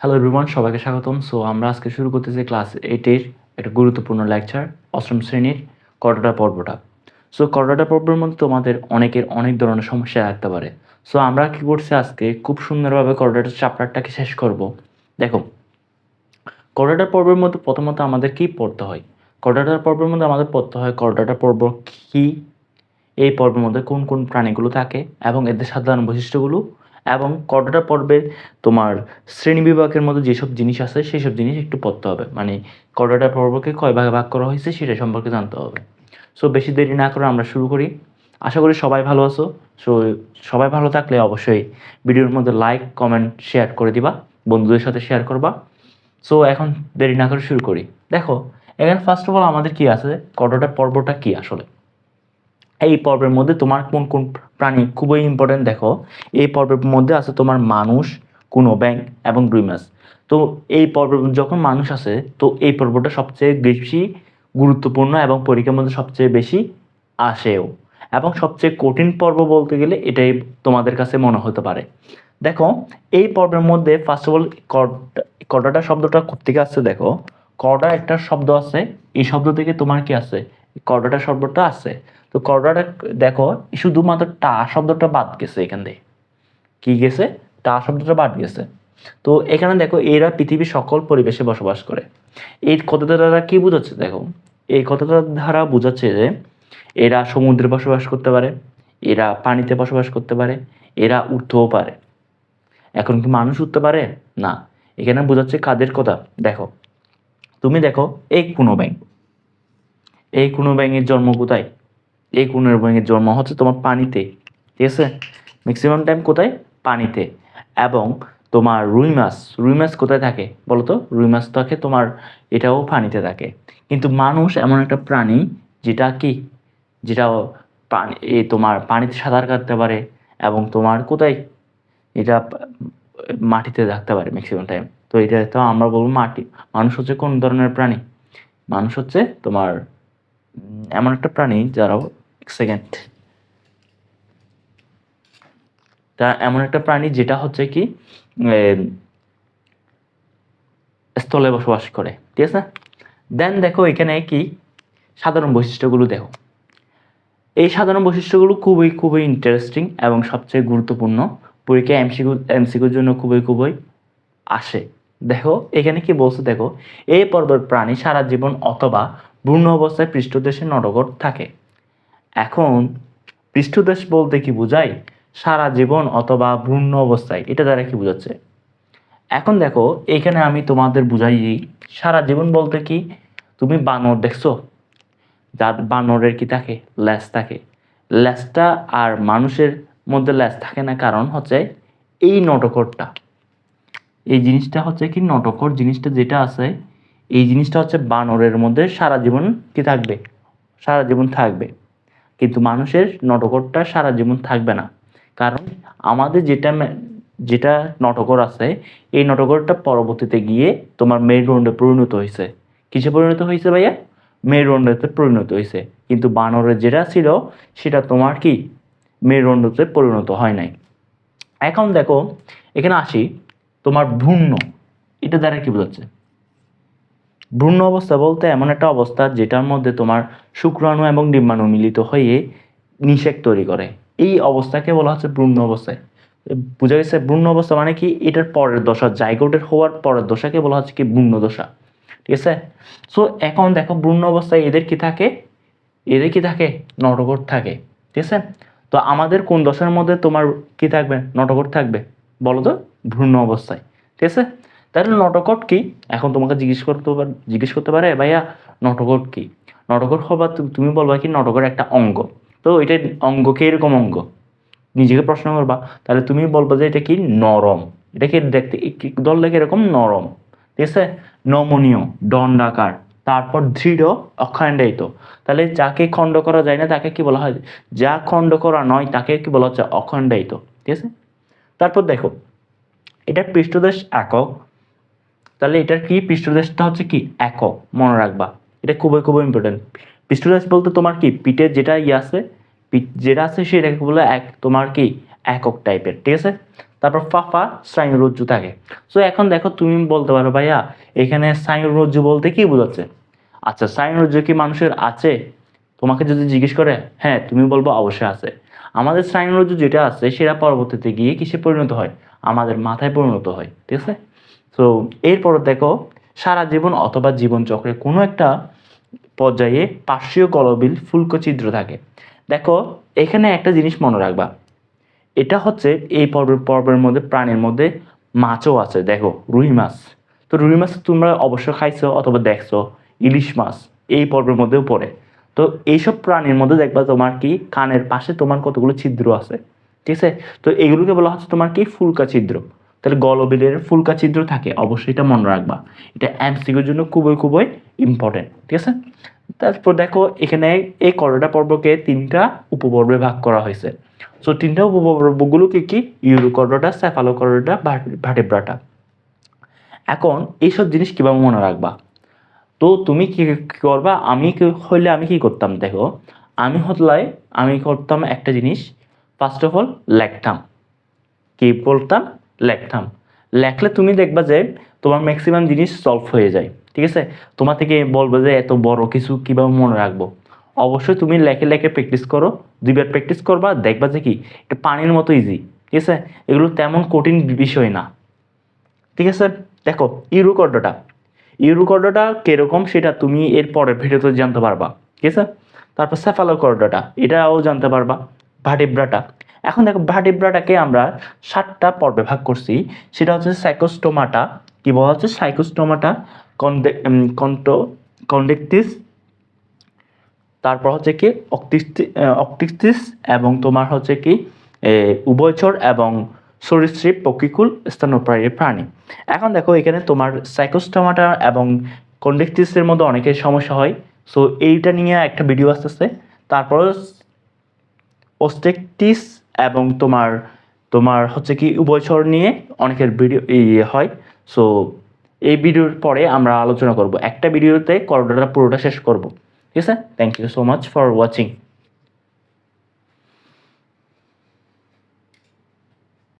Hello everyone সবাইকে স্বাগতম। So আমরা আজকে শুরু করতেছি ক্লাস এইটের একটা গুরুত্বপূর্ণ লেকচার অষ্টম শ্রেণির করডাটা পর্বটা। সো করডাটা পর্বের মধ্যে তোমাদের অনেকের অনেক ধরনের সমস্যা থাকতে পারে। সো আমরা কী করছি আজকে? খুব সুন্দরভাবে করডাটা চ্যাপ্টারটাকে শেষ করব। দেখো করডাটা পর্বের মধ্যে প্রথমত আমাদের কি পড়তে হয়? করডাটা পর্বের মধ্যে আমাদের পড়তে হয় করডাটা পর্ব কী? এই পর্বের মধ্যে কোন কোন প্রাণীগুলো থাকে এবং এদের সাধারণ বৈশিষ্ট্যগুলো এবং কতটা পর্বের তোমার শ্রেণি বিভাগের মধ্যে যেসব জিনিস আছে সেই সব জিনিস একটু পড়তে হবে। মানে কতটা পর্বকে কয় ভাগে ভাগ করা হয়েছে সেটা সম্পর্কে জানতে হবে। সো বেশি দেরি না করে আমরা শুরু করি। আশা করি সবাই ভালো আছো। সো সবাই ভালো থাকলে অবশ্যই ভিডিওর মধ্যে লাইক কমেন্ট শেয়ার করে দিবা। বন্ধুদের সাথে শেয়ার করবা। সো এখন দেরি না করে শুরু করি। দেখো এখানে ফার্স্ট অফ অল আমাদের কি আছে? কতটা পর্বটা কি আসলে? এই পর্বের মধ্যে তোমার কোন কোন প্রাণী খুবই ইম্পর্টেন্ট দেখো। এই পর্বের মধ্যে আছে তোমার মানুষ, কোনো ব্যাংক এবং মাছ তো এই পর্ব যখন মানুষ আছে, তো এই পর্বটা সবচেয়ে বেশি গুরুত্বপূর্ণ এবং পরীক্ষার মধ্যে সবচেয়ে বেশি আসেও। এবং সবচেয়ে কঠিন পর্ব বলতে গেলে এটাই তোমাদের কাছে মনে হতে পারে। দেখো, এই পর্বের মধ্যে ফার্স্ট অফ অল কটাটা শব্দটা কোথেকে আসছে দেখো? কটা একটা শব্দ আছে, এই শব্দ থেকে তোমার কি আছে কটাটা শব্দটা আছে তো কর্ডাটা দেখো, শুধুমাত্র টা শব্দটা বাদ গেছে এখান থেকে কি গেছে? টা শব্দটা বাদ গেছে। তো এখানে দেখো, এরা পৃথিবীর সকল পরিবেশে বসবাস করে। এই কথাটা দ্বারা কি বোঝাচ্ছে? দেখো, এই কথাটা দ্বারা বোঝাচ্ছে যে, এরা সমুদ্রে বসবাস করতে পারে, এরা পানিতে বসবাস করতে পারে, এরা উঠতেও পারে। এখন কি মানুষ উঠতে পারে? না। এখানে বোঝাচ্ছে কাদের কথা? দেখো, তুমি দেখো, এই কোনো ব্যাংক এই কোনো ব্যাঙের জন্ম কোথায়? এই কুনের ব্যাঙের জন্ম হচ্ছে তোমার পানিতে, ঠিক আছে? ম্যাক্সিমাম টাইম কোথায়? পানিতে। এবং তোমার রুই মাছ রুই মাছ কোথায় থাকে বলো তো রুই মাছ থাকে তোমার এটাও পানিতে থাকে। কিন্তু মানুষ এমন একটা প্রাণী যেটা কি? যেটা পানি, এ তোমার পানিতে সাঁতার কাটতে পারে এবং তোমার কোথায়? এটা মাটিতে থাকতে পারে ম্যাক্সিমাম টাইম তো এটা তো আমরা বলব মাটি। মানুষ হচ্ছে কোন ধরনের প্রাণী? মানুষ হচ্ছে তোমার এমন একটা প্রাণী যারা সেকেন্ড তা এমন একটা প্রাণী যেটা হচ্ছে কি স্থলে বসবাস করে, ঠিক আছে? দেন দেখো এখানে কি, সাধারণ বৈশিষ্ট্যগুলো দেখো। এই সাধারণ বৈশিষ্ট্যগুলো খুবই খুবই ইন্টারেস্টিং এবং সবচেয়ে গুরুত্বপূর্ণ। পরীক্ষায় এমসিকিউ, এমসিকিউর জন্য খুবই খুবই আসে। দেখো, এখানে কি বলছে দেখো, এই পর্বের প্রাণী সারা জীবন অথবা ভ্রূণ অবস্থায় পৃষ্ঠদেশে নটকট থাকে। এখন পৃষ্ঠদেশ বলতে কি বোঝায়? সারা জীবন অথবা ভ্রূণ অবস্থায়। এটা দ্বারা কি বোঝাচ্ছে? এখন দেখো, এখানে আমি তোমাদের বুঝাই সারা জীবন বলতে কি? তুমি বানর দেখছ? যার বানরের কি থাকে? ল্যাস থাকে। ল্যাসটা আর মানুষের মধ্যে ল্যাস থাকে না, কারণ হচ্ছে এই নটকরটা। এই জিনিসটা হচ্ছে কি? নটকর জিনিসটা যেটা আছে, এই জিনিসটা হচ্ছে বানরের মধ্যে সারা জীবন কি থাকবে? সারা জীবন থাকবে। কিন্তু মানুষের নটকরটা সারা জীবন থাকবে না। কারণ আমাদের যেটা যেটা নটকর আছে, এই নটকরটা পরবর্তীতে গিয়ে তোমার মেরুদণ্ডে পরিণত হয়েছে কিসে পরিণত হয়েছে ভাইয়া? মেরুদণ্ডতে পরিণত হয়েছে কিন্তু বানরের যেটা ছিল, সেটা তোমার কি? মেরুদণ্ডতে পরিণত হয় নাই। এখন দেখো, এখানে আসি, তোমার ভ্রূণ। এটা দ্বারা কি বোঝাচ্ছে? ভ্রূণ অবস্থা বলতে এমন একটা অবস্থা যেটার মধ্যে তোমার শুক্রাণু এবং ডিম্বাণু মিলিত হয়ে নিষেক তৈরি করে। এই অবস্থাকে বলা হচ্ছে ভ্রূণ অবস্থায়। বোঝা গেছে ভ্রূণ অবস্থা মানে কি? এটার পরের দশা, জাইগোটের হওয়ার পরের দশাকে বলা হচ্ছে কি ভ্রূণ দশা। ঠিক আছে? সো এখন দেখো ভ্রূণ অবস্থায় এদের কি থাকে? এদের কি থাকে? নটকট থাকে। ঠিক আছে? তো আমাদের কোন দশার মধ্যে তোমার কি থাকবে? নটকট থাকবে। বলো তো? ভ্রূণ অবস্থায়। ঠিক আছে? তাহলে নটকট কি? এখন তোমাকে জিজ্ঞেস করতে পার জিজ্ঞেস করতে পারে, ভাইয়া নটকট কি? নটকট হবার তুমি বলবা কি নটকট একটা অঙ্গ। তো এটা অঙ্গ কি এরকম অঙ্গ। নিজেকে প্রশ্ন করবা, তাহলে তুমি বলব যে এটা কি? নরম। এটা কি দেখতে ধরলে কি এরকম? নরম। ঠিক আছে? নমনীয়, দণ্ডাকার, তারপর দৃঢ়, অখণ্ডায়িত। তাহলে যাকে খণ্ড করা যায় না, তাকে কি বলা হয়? যা খণ্ড করা নয়, তাকে কি বলা হচ্ছে? অখণ্ডায়িত। ঠিক আছে? তারপর দেখো, এটা পৃষ্ঠদেশ একক তাহলে এটার কি? পৃষ্ঠদেশটা হচ্ছে কি? একক, মনে রাখবা। এটা খুবই খুবই ইম্পর্টেন্ট পৃষ্ঠদেশ বলতে তোমার কি? পিঠে যেটা ইয়ে আছে যেটা আছে সেটাকে বলে এক, তোমার কি? একক টাইপের, ঠিক আছে? তারপর ফাফা স্নায়ুরজ্জু থাকে। সো এখন দেখো তুমি বলতে পারো, ভাইয়া, এখানে স্নায়ুরজ্জু বলতে কি বোঝাচ্ছে? আচ্ছা স্নায়ুরজ্জু কি মানুষের আছে? তোমাকে যদি জিজ্ঞেস করে হ্যাঁ তুমি বলব অবশ্যই আছে। আমাদের স্নায়ুরজ্জু যেটা আছে, সেটা পরবর্তীতে গিয়ে কিসে পরিণত হয়? আমাদের মাথায় পরিণত হয়, ঠিক আছে? তো এরপর দেখো, সারা জীবন অথবা জীবন চক্রে কোনো একটা পর্যায়ে পার্শ্বীয় গলবিল ফুলকো ছিদ্র থাকে। দেখো, এখানে একটা জিনিস মনে রাখবা। এটা হচ্ছে এই পর্বের পর্বের মধ্যে, প্রাণীর মধ্যে মাছও আছে, দেখো, রুই মাছ। তো রুই মাছ তোমরা অবশ্য খাইছো অথবা দেখছ, ইলিশ মাছ এই পর্বের মধ্যেও পড়ে। তো এইসব প্রাণীর মধ্যে দেখবা তোমার কি, কানের পাশে তোমার কতগুলো ছিদ্র আছে, ঠিক আছে? তো এগুলোকে বলা হচ্ছে তোমার কি, ফুলকা ছিদ্র। তাহলে গলবিলের ফুলকা ছিদ্র থাকে, অবশ্যই এটা মনে রাখবা। এটা এমসিকিউর জন্য খুবই খুবই ইম্পর্টেন্ট ঠিক আছে? তারপর দেখো, এখানে এই করোটা পর্বকে তিনটা উপপর্বে ভাগ করা হয়েছে। সো তিনটা উপপর্বগুলো কি? কি ইউরোকর্ডোটা স্যাফালোকর্ডোটা ভাটেব্রাটা। এখন, এইসব জিনিস কীভাবে মনে রাখবা? তো তুমি কি করবা? আমি হইলে আমি কি করতাম, দেখো? আমি হতলাই, আমি করতাম একটা জিনিস ফার্স্ট অফ অল লেখতাম কি বলতাম? লেখতাম লেখলে তুমি দেখবা যে তোমার ম্যাক্সিমাম জিনিস সলভ হয়ে যায়, ঠিক আছে? তোমার থেকে বলবে যে এত বড় কিছু কীভাবে মনে রাখব? অবশ্যই তুমি লেখে লেখে প্র্যাকটিস করো, দুইবার প্র্যাকটিস করবা, দেখবা যে কি, এটা পানির মতো ইজি ঠিক আছে? এগুলো তেমন কঠিন বিষয় না, ঠিক আছে? দেখো, ইউরোকর্ডটা। ইউরোকর্ডটা কীরকম সেটা তুমি এর পরের ভিডিওতে জানতে পারবা, ঠিক আছে? তারপর স্যাফালোকর্ডটা এটাও জানতে পারবা ভাটিব্রাটা এখন দেখো ভাটিব্রাটাকে আমরা সাতটা পর্বে ভাগ করছি। সেটা হচ্ছে সাইকোস্টোমাটা কি বলা হচ্ছে? সাইকোস্টোমাটা কন্ডে কন্টো কন্ডেক্টিস তারপর হচ্ছে কি অক্টিস্টিস এবং তোমার হচ্ছে কি উভয়চর এবং সরীসৃপ, পক্ষিকুল স্তন্যপ্রায়ী প্রাণী। এখন দেখো এখানে তোমার সাইকোস্টোমাটা এবং কন্ডেক্টিসের মধ্যে অনেকের সমস্যা হয়। সো এইটা নিয়ে একটা ভিডিও আসতেছে। তারপর ওস্টেকটিস এবং তোমার তোমার হচ্ছে কি উভয়চর নিয়ে অনেকের ভিডিও ইয়ে হয়। সো এই ভিডিওর পরে আমরা আলোচনা করব। একটা ভিডিওতে করোনাটা পুরোটা শেষ করব। ঠিক আছে? Thank you so much for watching